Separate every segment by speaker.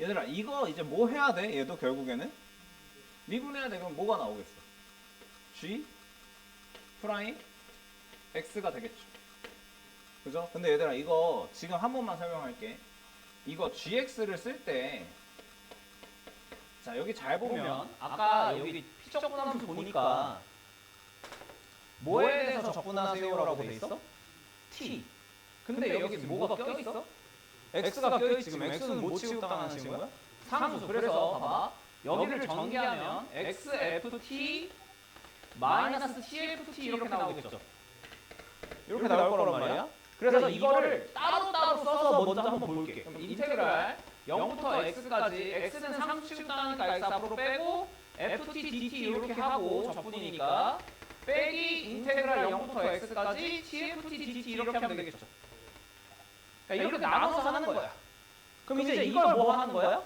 Speaker 1: 얘들아 이거 이제 뭐 해야 돼? 얘도 결국에는 미분해야 돼. 그럼 뭐가 나오겠어? g 프라임 x가 되겠죠. 그죠? 근데 얘들아 이거 지금 한 번만 설명할게. 이거 gx를 쓸 때 자 여기 잘 보면 아까 여기 피적분함수 보니까 뭐에 대해서 적분하세요라고 돼 있어? t. 근데 여기 뭐가 껴 있어? X가 껴 있지. 지금 x는 뭐 취급당하는 친구야? 상수. 그래서 봐봐. 여기를 전개하면 xft 마이너스 tft 이렇게 나오겠죠. 이렇게 나올 거란 말이야. 그래서 이거를 따로따로 써서 먼저 한번 볼게. 그럼 인테그랄 0부터 x까지 x는 상수 취급당하니까 x 앞으로 빼고 ft dt 이렇게 하고 적분이니까 빼기 인테그랄 0부터 x까지 tft dt 이렇게 하면 되겠죠. 그러니까 이렇게 나눠서 하는 거야. 그럼 이제 이걸 뭐 하는 거야?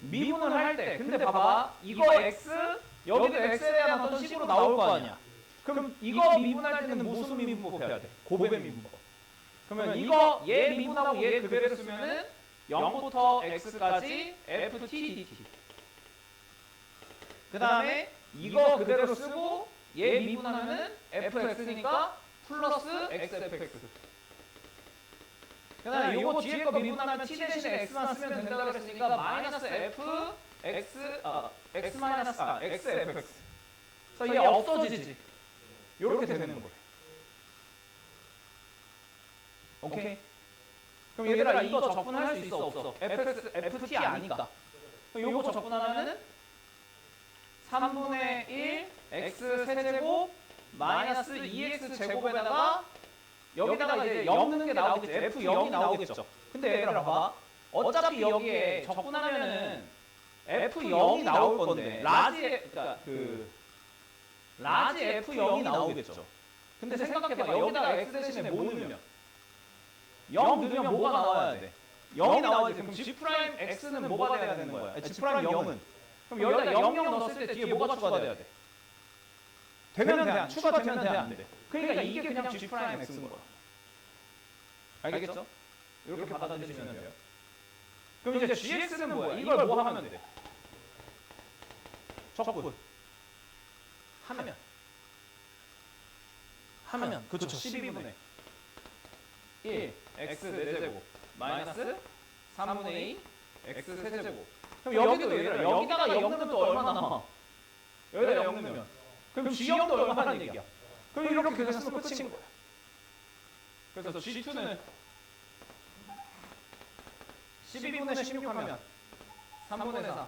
Speaker 1: 미분을 할 때. 근데 봐봐. 이거 x, 여기도 x에 대한 어떤 식으로 나올 거 아니야. 그럼 이거 미분할 때는 무슨 미분법 해야 돼? 고배 미분법. 그러면 이거 얘 미분하고 얘 그대로 쓰면은 0부터 x까지 ft dt. 그 다음에 이거 그대로 쓰고 얘 미분하면은 fx니까 플러스 xfx. 그다음에 요거 뒤에 거 미분하면 t 대신에 x만 쓰면 된다고 그랬으니까 마이너스 f x 아 x 마이너스 아 x fx. 그래서 얘 없어지지. 요렇게 되는 거야. 오케이. 그럼 얘들아 이거 적분할 수 있어 없어? fx ft 아니까. 그럼 요거 적분하면은 3분의 1 x 세제곱 마이너스 2x 제곱에다가 여기다가 이제 0 넣는 게 나오겠죠. F0이 나오겠죠. 근데 얘들아 봐봐. 어차피 여기에 적분하면은 F0이 나올 건데 라지 그러니까 그 라지 F0이 나오겠죠. 근데 생각해봐. 여기다가 X 대신에 뭐 넣으면 0 넣으면 뭐가 나와야 돼? 0이 나와야지. 그럼 G 프라임 X는 뭐가 돼야 되는 거야? G 프라임 0은 그럼 여기다 0, 0 넣었을 때 뒤에 뭐가 추가돼야 돼? 되면 돼, 안 추가 되면 돼, 안 돼. 그러니까 이게 그냥 G 프라임 X인 거야. 알겠죠? 이렇게 받아들이시면 돼요. 그럼 이제 GX는 뭐야? 이걸 뭐 하면 돼? 적분. 하면. 하면. 그렇죠. 12분의 1 x 4제곱 마이너스 3분의 2 x 세제곱. 그럼 여기도 얘들아 여기다가 0 넣으면 또 얼마 남아? 여기다 0 넣으면 그럼 G0도 얼마나 얘기야? 그럼 이렇게 그냥 쓰면 끝인 거야. 그래서 G2는 12분의 16 하면 3분의 4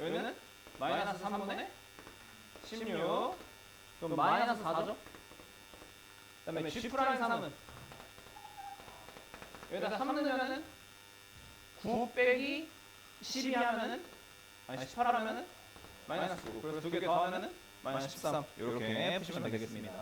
Speaker 1: 여기는 마이너스 3분의 16 그럼 마이너스 4죠? 그 다음에 G 프라임 3은 여기다 3 넣으면은 9 빼기 12 하면은? 아니 18 하면은? 마이너스 9 그래서 두 개 더하면은 마이너스 13 이렇게 푸시면 되겠습니다